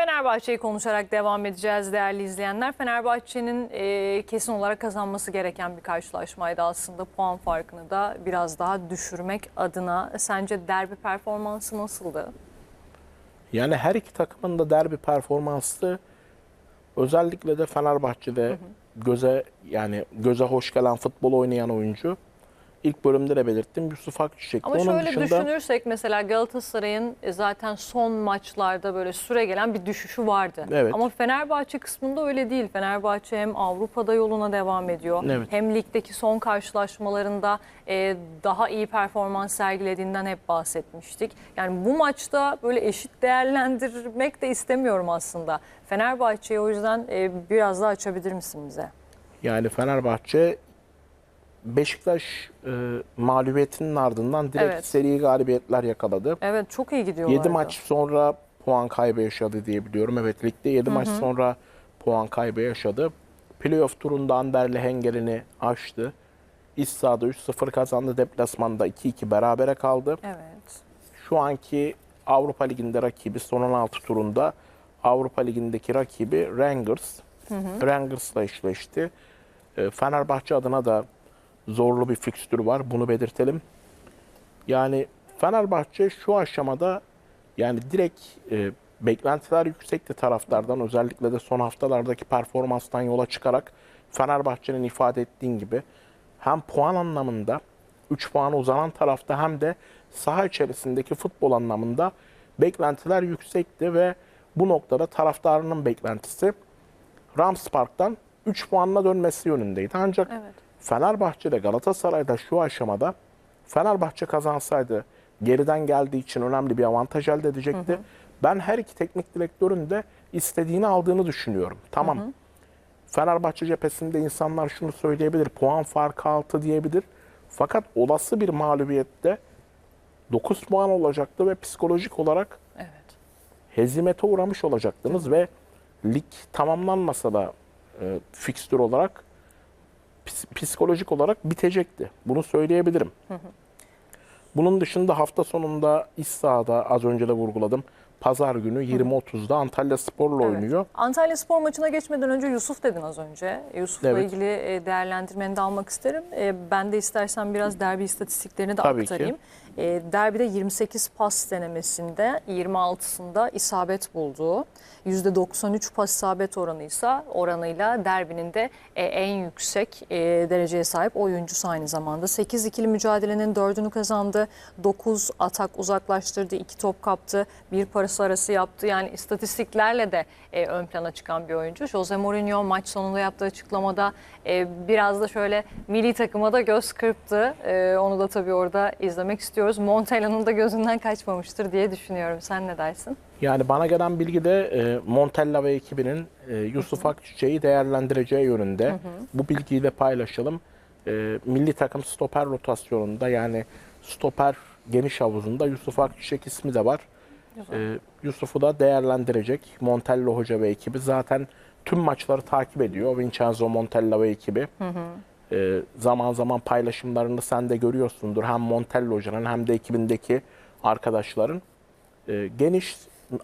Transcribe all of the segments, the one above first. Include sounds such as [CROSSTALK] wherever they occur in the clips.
Fenerbahçe'yi konuşarak devam edeceğiz değerli izleyenler. Fenerbahçe'nin e, kesin olarak kazanması gereken bir karşılaşmaydı aslında. Puan farkını da biraz daha düşürmek adına. Sence derbi performansı nasıldı? Yani her iki takımın da derbi performansı özellikle de Fenerbahçe'de göze yani göze hoş gelen futbol oynayan oyuncu. İlk bölümde de belirttim Yusuf Akçiçek'ti. Ama Onun şöyle dışında düşünürsek mesela Galatasaray'ın e, zaten son maçlarda böyle süre gelen bir düşüşü vardı. Evet. Ama Fenerbahçe kısmında öyle değil. Fenerbahçe hem Avrupa'da yoluna devam ediyor. Evet. Hem ligdeki son karşılaşmalarında e, daha iyi performans sergilediğinden hep bahsetmiştik. Yani bu maçta böyle eşit değerlendirmek de istemiyorum aslında. Fenerbahçe'yi o yüzden e, biraz daha açabilir misin bize? yani Fenerbahçe Beşiktaş e, mağlubiyetinin ardından direkt Evet. seri galibiyetler yakaladı. Evet çok iyi gidiyorlardı. 7 maç sonra puan kaybı yaşadı diye biliyorum. Evet ligde 7 maç sonra puan kaybı yaşadı. Playoff turunda Anderle Hengel'ini aştı. İç sahada 3-0 kazandı. Deplasmanda 2-2 berabere kaldı. Evet. Şu anki Avrupa Ligi'nde rakibi son 16 turunda Avrupa Ligi'ndeki rakibi Rangers. Rangers'la eşleşti. E, Fenerbahçe adına da zorlu bir fikstür var. Bunu belirtelim. Yani Fenerbahçe şu aşamada yani direkt e, beklentiler yüksekti taraftardan. Özellikle de son haftalardaki performanstan yola çıkarak Fenerbahçe'nin ifade ettiğin gibi hem puan anlamında 3 puan uzanan tarafta hem de saha içerisindeki futbol anlamında beklentiler yüksekti ve bu noktada taraftarının beklentisi Rams Park'tan 3 puanla dönmesi yönündeydi. Ancak Evet. Fenerbahçe'de Galatasaray'da şu aşamada Fenerbahçe kazansaydı geriden geldiği için önemli bir avantaj elde edecekti. Ben her iki teknik direktörün de istediğini aldığını düşünüyorum. Tamam. Fenerbahçe cephesinde insanlar şunu söyleyebilir. Puan farkı altı diyebilir. Fakat olası bir mağlubiyette 9 puan olacaktı ve psikolojik olarak Evet. hezimete uğramış olacaktınız ve lig tamamlanmasa da e, fikstür olarak psikolojik olarak bitecekti. Bunu söyleyebilirim. Bunun dışında hafta sonunda iç sahada az önce de vurguladım. Pazar günü 20.30'da Antalya Spor'la Evet. oynuyor. Antalya Spor maçına geçmeden önce Yusuf dedin az önce. Yusuf'la Evet. ilgili e, değerlendirmeni de almak isterim. E, Ben de istersen biraz derbi istatistiklerini de Tabii ki. E, Derbide 28 pas denemesinde 26'sında isabet buldu. %93 pas isabet oranıysa oranıyla derbinin de e, en yüksek e, dereceye sahip oyuncusu aynı zamanda. 8 ikili mücadelenin 4'ünü kazandı. 9 atak uzaklaştırdı, 2 top kaptı, bir parası arası yaptı. Yani istatistiklerle de e, ön plana çıkan bir oyuncu. Jose Mourinho maç sonunda yaptığı açıklamada e, biraz da şöyle milli takıma da göz kırptı. E, onu da tabii orada izlemek istiyoruz. Montella'nın da gözünden kaçmamıştır diye düşünüyorum. Sen ne dersin? Yani bana gelen bilgi de e, Montella ve ekibinin e, Yusuf Akçiçek'i değerlendireceği yönünde. Bu bilgiyi de paylaşalım. E, milli takım stoper rotasyonunda yani stoper geniş havuzunda Yusuf Akçiçek ismi de var. E, Yusuf'u da değerlendirecek Montella Hoca ve ekibi. Zaten tüm maçları takip ediyor Vincenzo Montella ve ekibi. E, zaman zaman paylaşımlarını sen de görüyorsundur. Hem Montella Hoca'nın hem de ekibindeki arkadaşların. E, geniş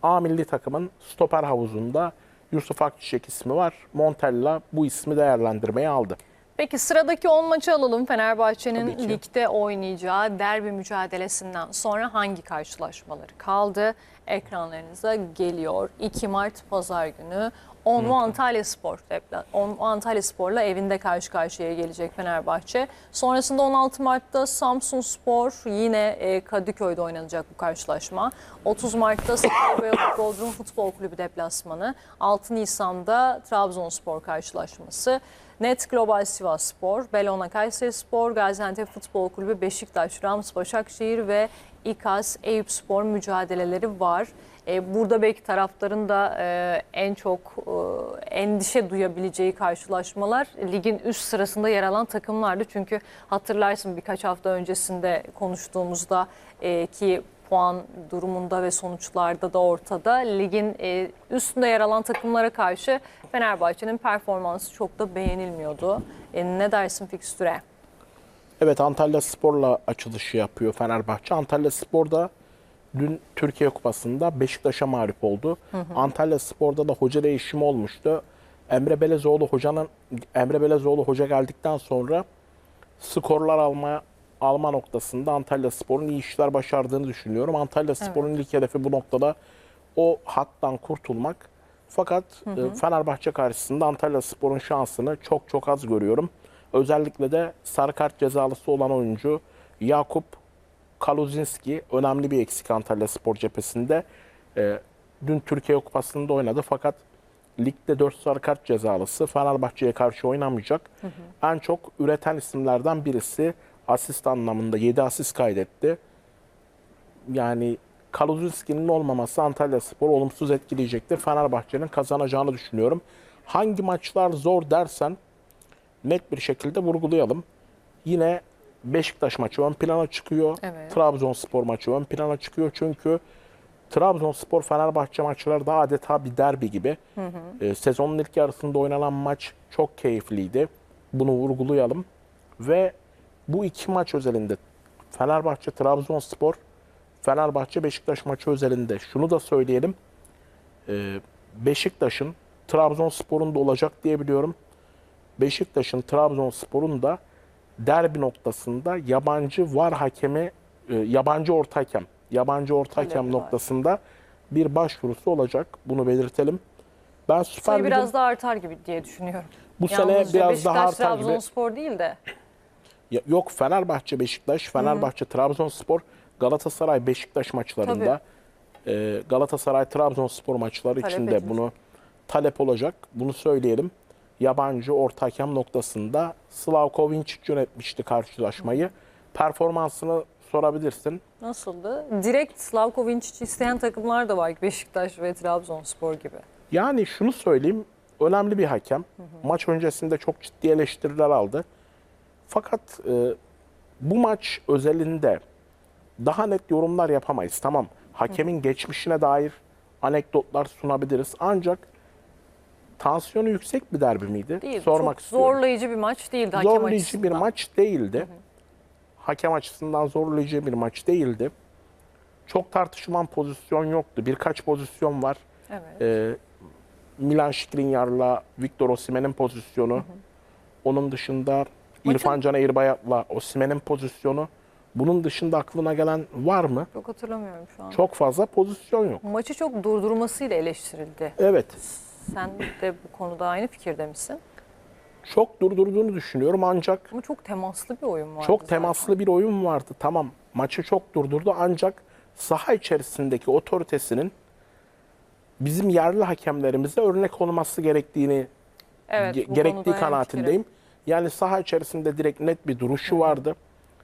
A milli takımın stoper havuzunda Yusuf Akçiçek ismi var. Montella bu ismi değerlendirmeye aldı. Peki sıradaki 10 maçı alalım. Fenerbahçe'nin ligde oynayacağı derbi mücadelesinden sonra hangi karşılaşmaları kaldı? Ekranlarınıza geliyor. 2 Mart Pazar günü. Onlu Antalya Spor. depla- Onlu Antalya Spor'la evinde karşı karşıya gelecek Fenerbahçe. Sonrasında 16 Mart'ta Samsun Spor yine e, Kadıköy'de oynanacak bu karşılaşma. 30 Mart'ta Spor ve Bodrum Futbol Kulübü deplasmanı. 6 Nisan'da Trabzonspor karşılaşması. Net Global Sivas Spor, Belona Kayseri Spor, Gaziantep Futbol Kulübü, Beşiktaş, Rams, Başakşehir ve İKAS Eyüp Spor mücadeleleri var. E, Burada belki taraftarın da e, en çok e, endişe duyabileceği karşılaşmalar ligin üst sırasında yer alan takımlardı. Çünkü hatırlarsın birkaç hafta öncesinde konuştuğumuzda ki puan durumunda ve sonuçlarda da ortada. Ligin üstünde yer alan takımlara karşı Fenerbahçe'nin performansı çok da beğenilmiyordu. Ne dersin fikstüre? Evet Antalya Spor'la açılışı yapıyor Fenerbahçe. Antalya Spor'da dün Türkiye Kupası'nda Beşiktaş'a mağlup oldu. Antalya Spor'da da hoca değişimi olmuştu. Emre Belezoğlu hocanın Emre Belezoğlu hoca geldikten sonra skorlar alma alma noktasında Antalya Spor'un iyi işler başardığını düşünüyorum. Antalya Spor'un ilk hedefi bu noktada o hattan kurtulmak. Fakat e, Fenerbahçe karşısında Antalya Spor'un şansını çok çok az görüyorum. Özellikle de sarı kart cezalısı olan oyuncu Yakup Kaluzinski önemli bir eksik Antalya Spor cephesinde. E, dün Türkiye Kupası'nda oynadı fakat ligde 4 sarı kart cezalısı Fenerbahçe'ye karşı oynamayacak. En çok üreten isimlerden birisi asist anlamında 7 asist kaydetti. Yani Kaluzinski'nin olmaması Antalya Spor olumsuz etkileyecektir. Fenerbahçe'nin kazanacağını düşünüyorum. Hangi maçlar zor dersen net bir şekilde vurgulayalım. Yine Beşiktaş maçı ön plana çıkıyor. Evet. Trabzonspor maçı ön plana çıkıyor. Çünkü Trabzonspor Fenerbahçe maçları da adeta bir derbi gibi. Ee, sezonun ilk yarısında oynanan maç çok keyifliydi. Bunu vurgulayalım. Ve bu iki maç özelinde Fenerbahçe Trabzonspor, Fenerbahçe Beşiktaş maçı özelinde şunu da söyleyelim. Ee, Beşiktaş'ın Trabzonspor'un da olacak diye biliyorum. Beşiktaş'ın Trabzonspor'un da derbi noktasında yabancı var hakemi, e, yabancı orta hakem, yabancı orta hakem var. noktasında bir başvurusu olacak. Bunu belirtelim. Ben Süper Lig'in biraz daha artar gibi diye düşünüyorum. bu sene Yalnızca biraz Beşiktaş, daha artar gibi. Trabzonspor değil de. Ya- Yok Fenerbahçe, Beşiktaş, Fenerbahçe, Trabzonspor, Galatasaray, Beşiktaş maçlarında e, Galatasaray, Trabzonspor maçları Talep için de edilecek. bunu talep olacak. Bunu söyleyelim. Yabancı orta hakem noktasında Slavko Vinčić yönetmişti karşılaşmayı. Performansını sorabilirsin. Nasıldı? Direkt Slavko Vinčic'i isteyen takımlar da var Beşiktaş ve Trabzonspor gibi. Yani şunu söyleyeyim, önemli bir hakem. Maç öncesinde çok ciddi eleştiriler aldı. Fakat e, bu maç özelinde daha net yorumlar yapamayız. Tamam, hakemin geçmişine dair anekdotlar sunabiliriz. Ancak tansiyonu yüksek bir derbi miydi? Değil. Sormak Çok istiyorum. zorlayıcı bir maç değildi hakem Zorlayıcı açısından. bir maç değildi. Hakem açısından zorlayıcı bir maç değildi. Çok tartışılan pozisyon yoktu. Birkaç pozisyon var. Evet. Ee, Milan Skriniar'la Victor Osimhen'in pozisyonu. Onun dışında İrfan Can Eğirbayat'la Osimhen'in pozisyonu. Bunun dışında aklına gelen var mı? Çok hatırlamıyorum şu an. Çok fazla pozisyon yok. Maçı çok durdurmasıyla eleştirildi. Evet. Sen de bu konuda aynı fikirde misin? Çok durdurduğunu düşünüyorum ancak Ama çok temaslı bir oyun vardı. çok zaten. temaslı bir oyun vardı. Tamam maçı çok durdurdu ancak saha içerisindeki otoritesinin bizim yerli hakemlerimize örnek olması gerektiğini Evet, ge- gerektiği kanaatindeyim. Yani saha içerisinde direkt net bir duruşu vardı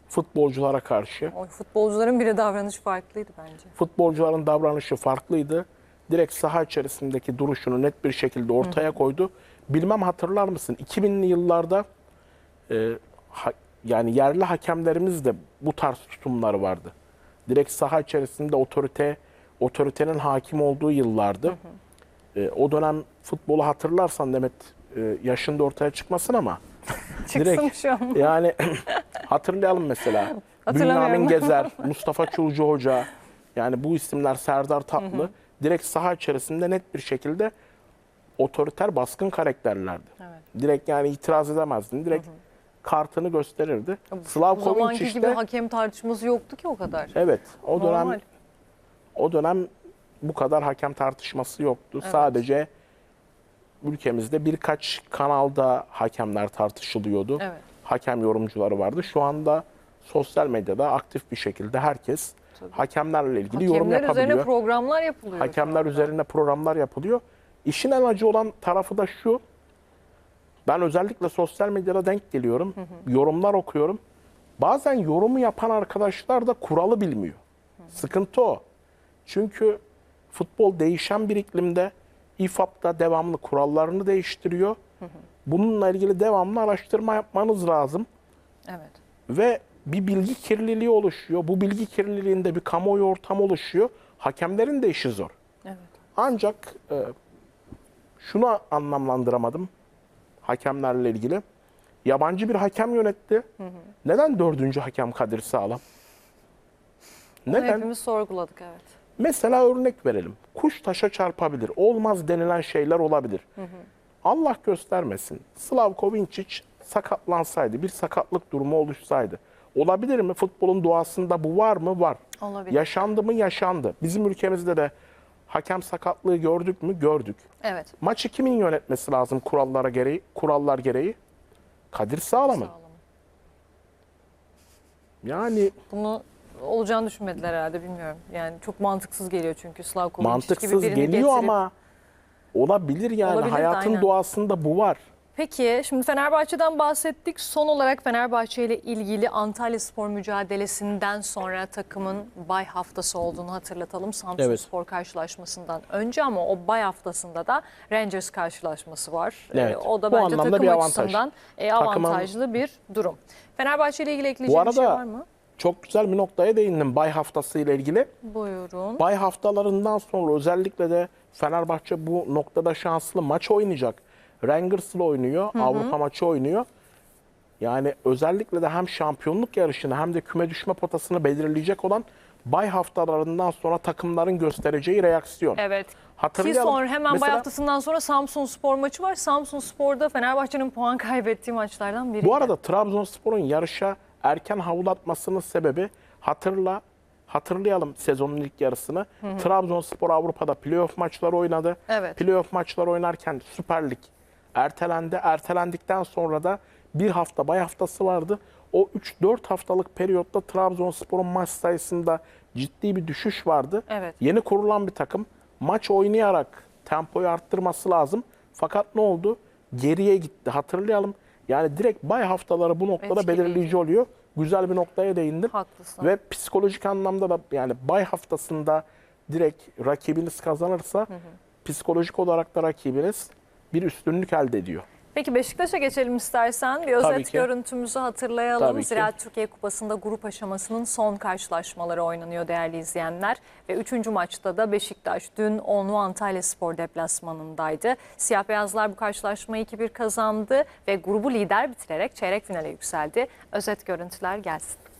futbolculara karşı. O futbolcuların bile davranış farklıydı bence. Futbolcuların davranışı farklıydı. Direkt saha içerisindeki duruşunu net bir şekilde ortaya koydu. Bilmem hatırlar mısın? 2000'li yıllarda e, ha- yani yerli hakemlerimiz de bu tarz tutumları vardı. Direkt saha içerisinde otorite otoritenin hakim olduğu yıllardı. E, o dönem futbolu hatırlarsan Demet e, yaşında ortaya çıkmasın ama [LAUGHS] Çıksın Direkt. şu an. yani [CLEARS THROAT] hatırlayalım mesela. Bünyamin Gezer, [LAUGHS] Mustafa Çulcu Hoca. Yani bu isimler Serdar Tatlı. Direkt saha içerisinde net bir şekilde otoriter baskın karakterlerdi. Evet. Direkt yani itiraz edemezdin. Direkt kartını gösterirdi. O Slavko zamanki Vinčić gibi hakem tartışması yoktu ki o kadar. evet o dönem Normal. o dönem bu kadar hakem tartışması yoktu. Sadece ülkemizde birkaç kanalda hakemler tartışılıyordu. Evet. Hakem yorumcuları vardı. Şu anda sosyal medyada aktif bir şekilde herkes hakemlerle ilgili yorum Hakemler üzerine yapabiliyor. programlar yapılıyor. Hakemler üzerine programlar yapılıyor. İşin en acı olan tarafı da şu. Ben özellikle sosyal medyada denk geliyorum. Yorumlar okuyorum. Bazen yorumu yapan arkadaşlar da kuralı bilmiyor. Sıkıntı o. Çünkü futbol değişen bir iklimde İFAB da devamlı kurallarını değiştiriyor. Bununla ilgili devamlı araştırma yapmanız lazım Evet. ve bir bilgi kirliliği oluşuyor. Bu bilgi kirliliğinde bir kamuoyu ortamı oluşuyor. Hakemlerin de işi zor. Evet. Ancak e, şunu anlamlandıramadım hakemlerle ilgili. Yabancı bir hakem yönetti. Neden dördüncü hakem Kadir Sağlam? Bunu Neden? hepimiz sorguladık evet. Mesela örnek verelim. Kuş taşa çarpabilir. Olmaz denilen şeyler olabilir. Allah göstermesin. Slavko Vinčić sakatlansaydı, bir sakatlık durumu oluşsaydı. Olabilir mi? Futbolun doğasında bu var mı? Var. Olabilir. Yaşandı mı? Yaşandı. Bizim ülkemizde de hakem sakatlığı gördük mü? Gördük. Evet. Maçı kimin yönetmesi lazım kurallara gereği? Kurallar gereği? Kadir Sağlam'ın. Sağlam. Yani Bunu olacağını düşünmediler herhalde bilmiyorum. Yani çok mantıksız geliyor çünkü Slavko Vinčić mantıksız gibi birini geliyor getirip- ama olabilir yani. Olabilir Hayatın aynen. doğasında bu var. Peki şimdi Fenerbahçe'den bahsettik. Son olarak Fenerbahçe ile ilgili Antalya Spor mücadelesinden sonra takımın bay haftası olduğunu hatırlatalım. Samsun Evet. Spor karşılaşmasından önce ama o bay haftasında da Rangers karşılaşması var. Evet. Ee, o da Bu bence takım bir avantaj. açısından e, Takımın- avantajlı bir durum. Fenerbahçe ile ilgili ekleyeceğim bir şey var mı? çok güzel bir noktaya değindim bay haftası ile ilgili. Buyurun. Bay haftalarından sonra özellikle de Fenerbahçe bu noktada şanslı maç oynayacak. Rangers'la oynuyor, Avrupa maçı oynuyor. Yani özellikle de hem şampiyonluk yarışını hem de küme düşme potasını belirleyecek olan bay haftalarından sonra takımların göstereceği reaksiyon. Evet. Ki Hatırlayalım. sonra hemen bay Mesela- haftasından sonra Samsun Spor maçı var. Samsun Spor'da Fenerbahçe'nin puan kaybettiği maçlardan biri. Bu arada Trabzonspor'un yarışa erken havlatmasının sebebi hatırla hatırlayalım sezonun ilk yarısını. Trabzonspor Avrupa'da playoff maçları oynadı. Evet. Playoff maçları oynarken Süper Lig ertelendi. Ertelendikten sonra da bir hafta bay haftası vardı. O 3-4 haftalık periyotta Trabzonspor'un maç sayısında ciddi bir düşüş vardı. Evet. Yeni kurulan bir takım maç oynayarak tempoyu arttırması lazım. Fakat ne oldu? Geriye gitti. Hatırlayalım. Yani direkt bay haftaları bu noktada Etkileyici. belirleyici oluyor. Güzel bir noktaya değindim. Haklısın. Ve psikolojik anlamda da yani bay haftasında direkt rakibiniz kazanırsa psikolojik olarak da rakibiniz bir üstünlük elde ediyor. Peki Beşiktaş'a geçelim istersen. Bir Tabii özet ki. görüntümüzü hatırlayalım. Tabii ki. Ziraat Türkiye Kupası'nda grup aşamasının son karşılaşmaları oynanıyor değerli izleyenler. Ve üçüncü maçta da Beşiktaş dün onlu Antalya Spor deplasmanındaydı. Siyah beyazlar bu karşılaşmayı 2-1 kazandı ve grubu lider bitirerek çeyrek finale yükseldi. Özet görüntüler gelsin.